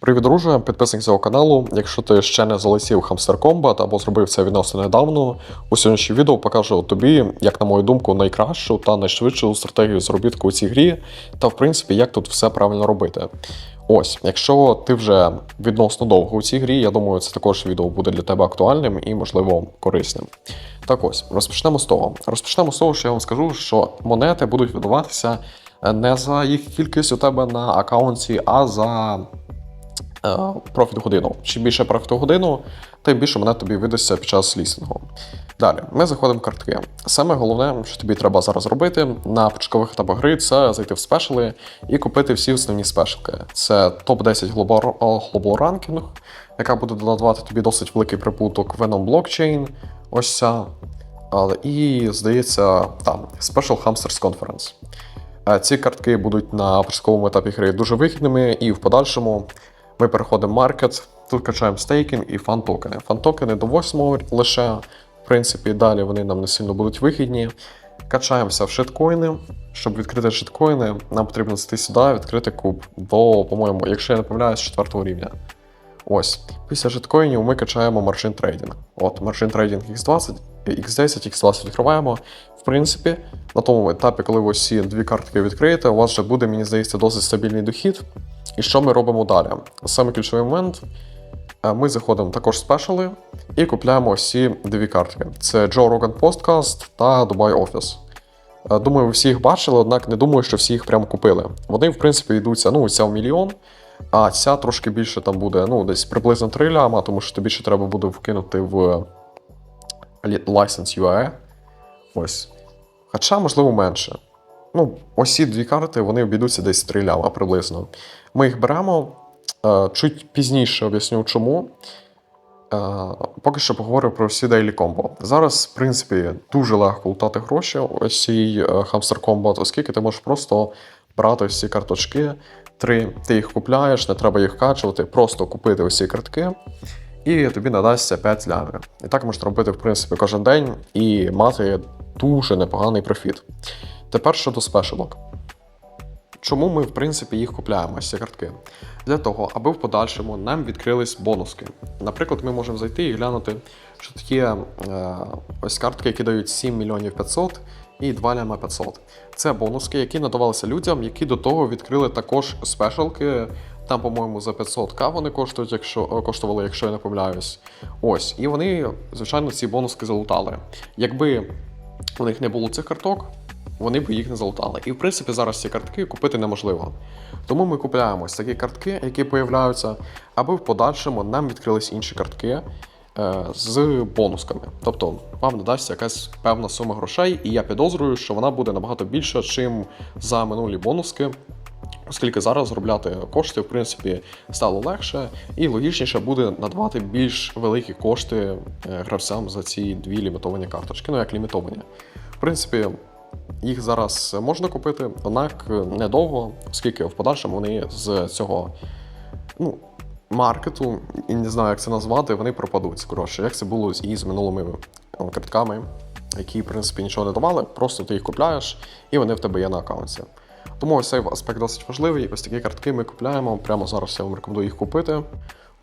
Привіт, друже, підписник цього каналу. Якщо ти ще не залетів Hamster Combat або зробив це відносно недавно, у сьогоднішньому відео покажу тобі, як, на мою думку, найкращу та найшвидшу стратегію заробітку у цій грі, та в принципі, як тут все правильно робити. Ось, якщо ти вже відносно довго у цій грі, я думаю, це також відео буде для тебе актуальним і, можливо, корисним. Так ось, розпочнемо з того. Розпочнемо з того, що я вам скажу, що монети будуть видаватися не за їх кількість у тебе на аккаунті, а за е, профіт годину. Чим більше профіту годину, тим більше мене тобі видасться під час лістингу. Далі, ми заходимо в картки. Саме головне, що тобі треба зараз робити на початкових етапах гри, це зайти в спешли і купити всі основні спешалки. Це топ-10 глобал, глобал ранкінг, яка буде додавати тобі досить великий прибуток Venom Blockchain. Ось ця. І, здається, там Special Hamsters Conference. Е, Ці картки будуть на початковому етапі гри дуже вигідними, і в подальшому ми переходимо маркет, тут качаємо стейкінг і фан-токени. Фан-токени до 8 лише, в принципі, далі вони нам не сильно будуть вигідні. Качаємося в шиткоїни. Щоб відкрити шиткоїни, нам потрібно зайти сюди, відкрити куб до, по-моєму, якщо я не помиляюсь, 4 рівня. Ось. Після житкоїнів ми качаємо маршин трейдинг. От, маршин трейдинг X20, X10, X20 відкриваємо. В принципі, на тому етапі, коли ви всі дві картки відкриєте, у вас вже буде, мені здається, досить стабільний дохід. І що ми робимо далі? Саме ключовий момент. е, Ми заходимо також в спешали і купляємо всі дві картки: це Joe Rogan Podcast та Dubai Office. Е, Думаю, ви всі їх бачили, однак не думаю, що всі їх прямо купили. Вони, в принципі, йдуться, ну, ця в мільйон, а ця трошки більше там буде, ну, десь приблизно 3 ляма, тому що тобі ще треба буде вкинути в License UAE. Ось. Хоча, можливо, менше. Ну, ось ці дві карти вони обійдуться десь 3 ляма приблизно. Ми їх беремо. е, Чуть пізніше об'ясню чому. Е, Поки що поговорю про всі Daily Combo. Зараз, в принципі, дуже легко лутати гроші ось цій е, Hamster Combat, оскільки ти можеш просто брати ось карточки, три, ти їх купляєш, не треба їх качувати, просто купити ось картки, і тобі надасться 5 лямів. І так можна робити, в принципі, кожен день і мати дуже непоганий профіт. Тепер щодо спешалок. Чому ми, в принципі, їх купляємо ці картки? Для того, аби в подальшому нам відкрились бонуски. Наприклад, ми можемо зайти і глянути, що такі е, ось картки, які дають 7 мільйонів 500 і 2 ляма 500. Це бонуски, які надавалися людям, які до того відкрили також спешалки. Там, по-моєму, за 500к вони коштують, якщо е, коштували, якщо я не помиляюсь. Ось, і вони, звичайно, ці бонуски залутали. Якби у них не було цих карток, вони б їх не залутали. І в принципі зараз ці картки купити неможливо. Тому ми купляємо ось такі картки, які появляються, аби в подальшому нам відкрились інші картки е, з бонусками. Тобто вам надасться якась певна сума грошей, і я підозрюю, що вона буде набагато більша, чим за минулі бонуски. Оскільки зараз заробляти кошти, в принципі, стало легше і логічніше буде надавати більш великі кошти е, гравцям за ці дві лімітовані карточки. Ну як лімітовані. В принципі, їх зараз можна купити, однак недовго, оскільки в подальшому вони з цього ну, маркету, і не знаю, як це назвати, вони пропадуть. Коротше, як це було і з минулими е, картками, які, в принципі, нічого не давали, просто ти їх купляєш, і вони в тебе є на аккаунті. Тому ось цей аспект досить важливий. Ось такі картки ми купляємо. Прямо зараз я вам рекомендую їх купити.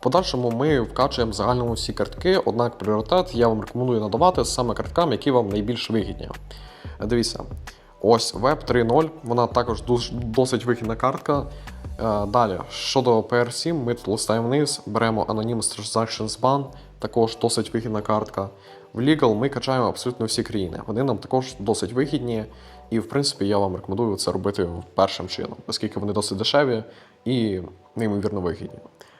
В подальшому ми вкачуємо загальному всі картки, однак пріоритет я вам рекомендую надавати саме карткам, які вам найбільш вигідні. Дивіться, ось Web 3.0, вона також досить вигідна картка. Е, Далі, щодо PR7, ми тут листаємо вниз, беремо Anonymous Transactions Ban, також досить вигідна картка. В Legal ми качаємо абсолютно всі країни. Вони нам також досить вигідні, і в принципі я вам рекомендую це робити першим чином, оскільки вони досить дешеві і неймовірно вигідні.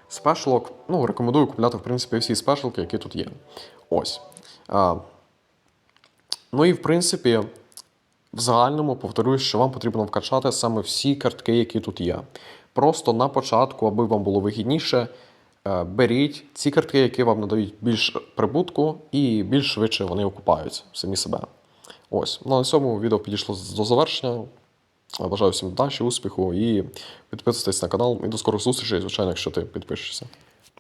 Спешалок, ну, рекомендую купляти, в принципі, всі спешалки, які тут є. Ось. А, ну і в принципі, в загальному повторюю, що вам потрібно вкачати саме всі картки, які тут є. Просто на початку, аби вам було вигідніше, Е, беріть ці картки, які вам надають більш прибутку, і більш швидше вони окупаються самі себе. Ось, ну, на цьому відео підійшло до завершення. Бажаю всім удачі, успіху і підписуйтесь на канал. І до скорих зустрічей, звичайно, якщо ти підпишешся.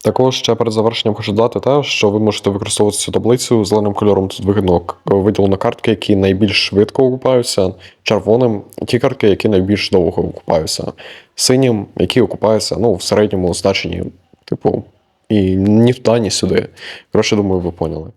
Також ще перед завершенням хочу додати те, що ви можете використовувати цю таблицю зеленим кольором. Тут вигідно виділено картки, які найбільш швидко окупаються, червоним ті картки, які найбільш довго окупаються, синім, які окупаються ну, в середньому значенні. Типу, і ні в та, ні сюди. Коротше, думаю, ви поняли.